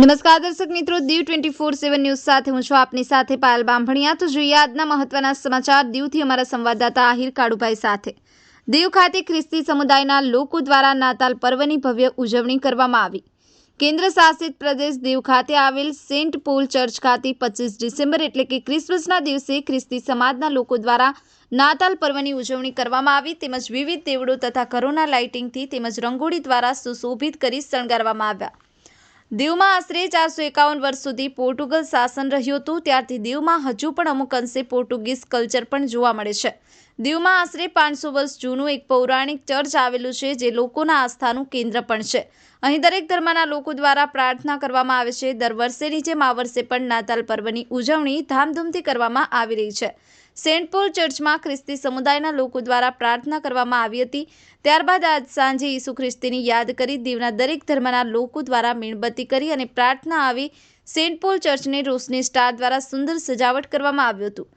નમસ્કાર દર્શક મિત્રો, Diu twenty four seven news સાથે હું છું આપની સાથે પાયલ બાંભણિયા તો જોઈએ આજના મહત્વના સમાચાર. દીવથી અમારા સંવાદદાતા આહિર કાળુભાઈ સાથે. દીવ ખાતે ખ્રિસ્તી સમુદાયના લોકો દ્વારા નાતાલ પર્વની ભવ્ય ઉજવણી કરવામાં આવી. કેન્દ્ર શાસિત પ્રદેશ દીવ ખાતે આવેલ સેન્ટ પોલ ચર્ચ ખાતે પચીસ ડિસેમ્બર એટલે કે ક્રિસમસના દિવસે ખ્રિસ્તી સમાજના લોકો દ્વારા નાતાલ પર્વની ઉજવણી કરવામાં આવી. તેમજ વિવિધ દેવડો તથા ઘરોના લાઇટિંગથી તેમજ રંગોળી દ્વારા સુશોભિત કરી શણગારવામાં આવ્યા. દીવમાં આશરે ચારસો એકાવન વર્ષ સુધી પોર્ટુગલ શાસન રહ્યું હતું. ત્યારથી દીવમાં હજુ પણ અમુક અંશે પોર્ટુગીઝ કલ્ચર પણ જોવા મળે છે. દીવમાં આશરે પાંચસો વર્ષ જૂનું એક પૌરાણિક ચર્ચ આવેલું છે, જે લોકોના આસ્થાનું કેન્દ્ર પણ છે. અહીં દરેક ધર્મના લોકો દ્વારા પ્રાર્થના કરવામાં આવે છે. દર વર્ષેની જેમ આ વર્ષે પણ નાતાલ પર્વની ઉજવણી ધામધૂમથી કરવામાં આવી રહી છે. સેન્ટ પોલ ચર્ચમાં ખ્રિસ્તી સમુદાયના લોકો દ્વારા પ્રાર્થના કરવામાં આવી હતી. ત્યારબાદ આજ સાંજે ઈસુ ખ્રિસ્તીની યાદ કરી દીવના દરેક ધર્મના લોકો દ્વારા મીણબત્તી કરી અને પ્રાર્થના આવી સેન્ટ પોલ ચર્ચને રોશની સ્ટાર દ્વારા સુંદર સજાવટ કરવામાં આવ્યું હતું.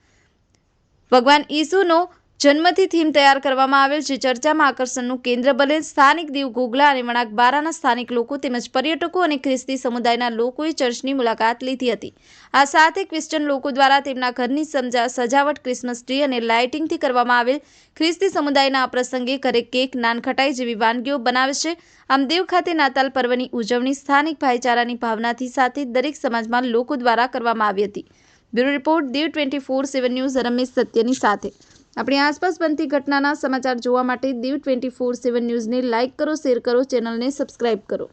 ભગવાન ઈસુનો જન્મથી થીમ તૈયાર કરવામાં આવેલ જે ચર્ચામાં આકર્ષણનું કેન્દ્ર બને સ્થાનિક દીવ ગોગલા અને વણાક બારાના સ્થાનિક લોકો તેમજ પર્યટકો અને ખ્રિસ્તી સમુદાયના લોકોએ ચર્ચની મુલાકાત લીધી હતી. આ સાથે ક્રિશ્ચન લોકો દ્વારા તેમના ઘરની સજાવટ, ક્રિસમસ ટ્રી અને લાઇટિંગથી કરવામાં આવેલ ખ્રિસ્તી સમુદાયના આ પ્રસંગે ઘરે કેક નાનખટાઈ જેવી વાનગીઓ બનાવે છે. આમ દેવ ખાતે નાતાલ પર્વની ઉજવણી સ્થાનિક ભાઈચારાની ભાવનાથી સાથે દરેક સમાજમાં લોકો દ્વારા કરવામાં આવી હતી. Bureau report Diu twenty four seven news, Ramesh સત્યની સાથે. આપણી આસપાસ બનતી ઘટનાના સમાચાર જોવા માટે દીવ ટ્વેન્ટી ફોર સેવન ન્યૂઝને લાઇક કરો, શેર કરો, ચેનલને સબસ્ક્રાઇબ કરો.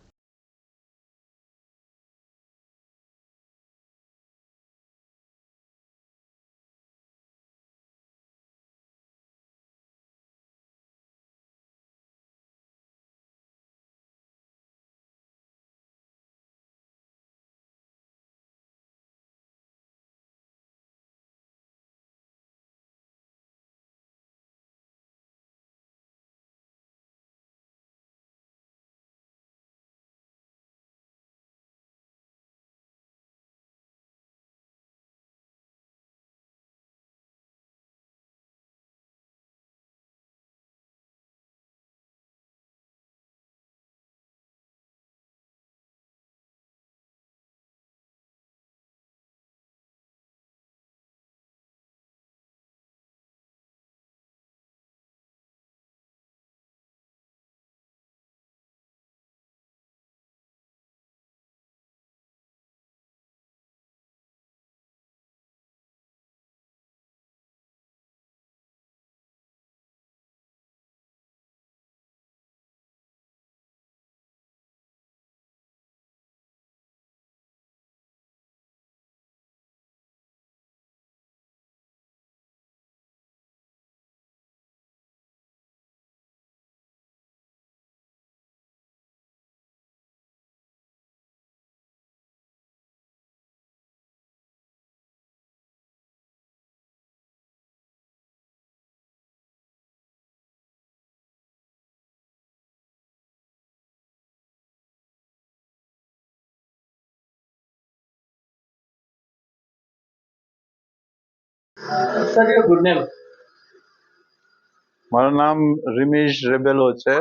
મારું નામ રિમેશ રેબેલો છે.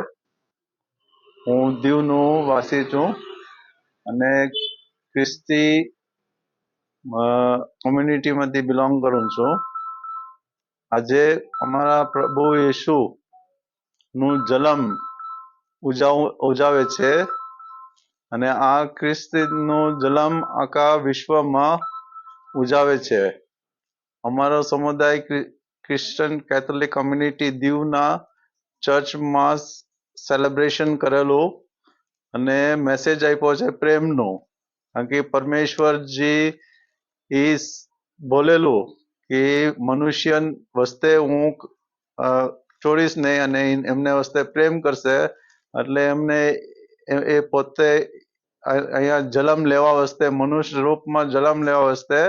હું દીવનો વાસી છું અને ખ્રિસ્તી કોમ્યુનિટીમાંથી બિલોંગ કરું છું. આજે અમારા પ્રભુ યેશુ નું જલમ ઉજાવ, ઉજાવે છે અને આ ખ્રિસ્તીનું જલમ આખા વિશ્વમાં ઉજાવે છે. અમારો સમુદાય ક્રિશ્ચન કેથોલિક કમ્યુનિટી દીવના ચર્ચમાં સેલિબ્રેશન કરેલું અને મેસેજ આપ્યો છે પ્રેમનો. કારણ કે પરમેશ્વરજી એ બોલેલું કે મનુષ્ય વસ્તે હું છોડીશ નહીં અને એમને વસ્તે પ્રેમ કરશે. એટલે એમને એ પોતે અહીંયા જલમ લેવા વસ્તે, મનુષ્ય રૂપમાં જલમ લેવા વસ્તે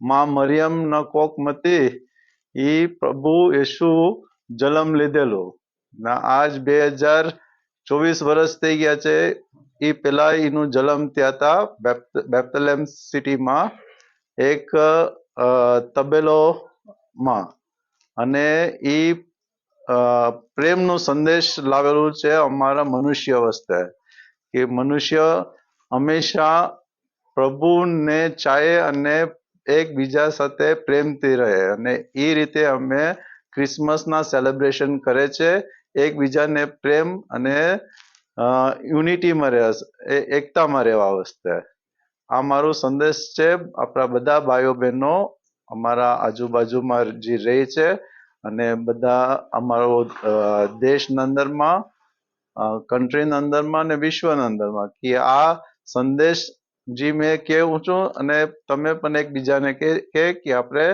માં મરિયમ ન કોક મતી એ પ્રભુ યેશુ જન્મ લીધેલું. ના, આજ બે હજાર ચોવીસ વર્ષ થઈ ગયા છે. એ પેલા એનું જન્મ થયા હતા બેપ્તલેમ સિટીમાં એક તબેલોમાં. અને એ પ્રેમનો સંદેશ લાવેલું છે અમારા મનુષ્ય વસ્તે કે મનુષ્ય હંમેશા પ્રભુને ચાહે અને એકબીજા સાથે પ્રેમથી રહે અને એ રીતે અમે ક્રિસમસના સેલિબ્રેશન કરે છે. એકબીજાને પ્રેમ અને યુનિટીમાં રહેવા એ એકતામાં રહેવા વસ્તે. આ મારો સંદેશ છે. આપણા બધા ભાઈઓ બહેનો, અમારા આજુબાજુમાં જે રહે છે અને બધા અમારો દેશના અંદરમાં કન્ટ્રીના અંદરમાં અને વિશ્વના અંદરમાં કે આ સંદેશ જે મેં કેવું છું અને તમે પણ એકબીજાને કે કે કે આપણે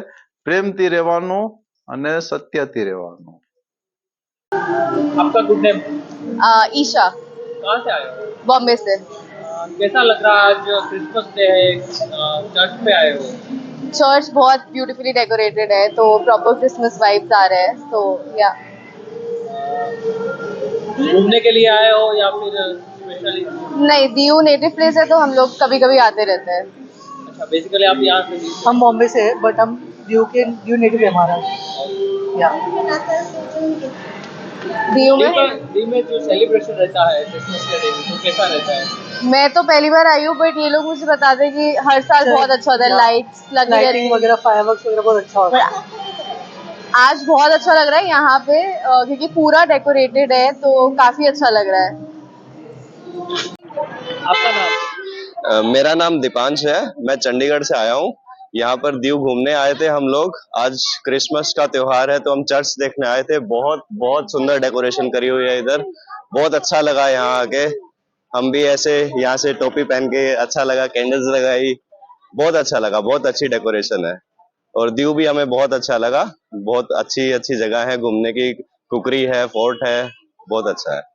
પ્રેમથી રહેવાનું અને સત્યથી રહેવાનું आपका गुड नेम आ, ईशा कहाँ से आए हो बॉम्बे से अ, कैसा लग रहा है आज क्रिसमस डे है अ, चर्च पे आए हो चर्च बहुत ब्यूटीफुली डेकोरेटेड है तो प्रॉपर क्रिसमस वाइब्स आ रहे हैं तो या घूमने के लिए आए हो या फिर स्पेशली नहीं दीव नेटिव प्लेस है तो हम लोग कभी कभी आते रहते हैं। अच्छा बेसिकली आप यहाँ से हम बॉम्बे से है बट हम यू के यू नेटिव है हमारा या दीव में? दिन में जो सेलिब्रेशन रहता है क्रिसमस के दिन तो कैसा रहता है? मैं तो पहली बार आई हूँ बट ये लोग मुझे बताते हैं कि हर साल बहुत अच्छा होता है लाइट्स लगी रहती लाइटिंग हैं। वगैरह फायरवर्क्स वगैरह बहुत अच्छा होता है। आज बहुत अच्छा लग रहा है यहाँ पे क्योंकि पूरा डेकोरेटेड है तो काफ़ी अच्छा लग रहा है। आपका नाम? मेरा नाम दीपांश है। मैं चंडीगढ़ से आया हूँ। यहाँ पर दीव घूमने आए थे हम लोग। आज क्रिसमस का त्योहार है तो हम चर्च देखने आए थे। बहुत बहुत सुंदर डेकोरेशन करी हुई है इधर। बहुत अच्छा लगा यहाँ आके। हम भी ऐसे यहाँ से टोपी पहन के अच्छा लगा, कैंडल्स लगाई। बहुत अच्छा लगा, बहुत अच्छी डेकोरेशन है। और दीव भी हमें बहुत अच्छा लगा। बहुत अच्छी अच्छी जगह है। घूमने की कुकरी है, फोर्ट है। बहुत अच्छा है।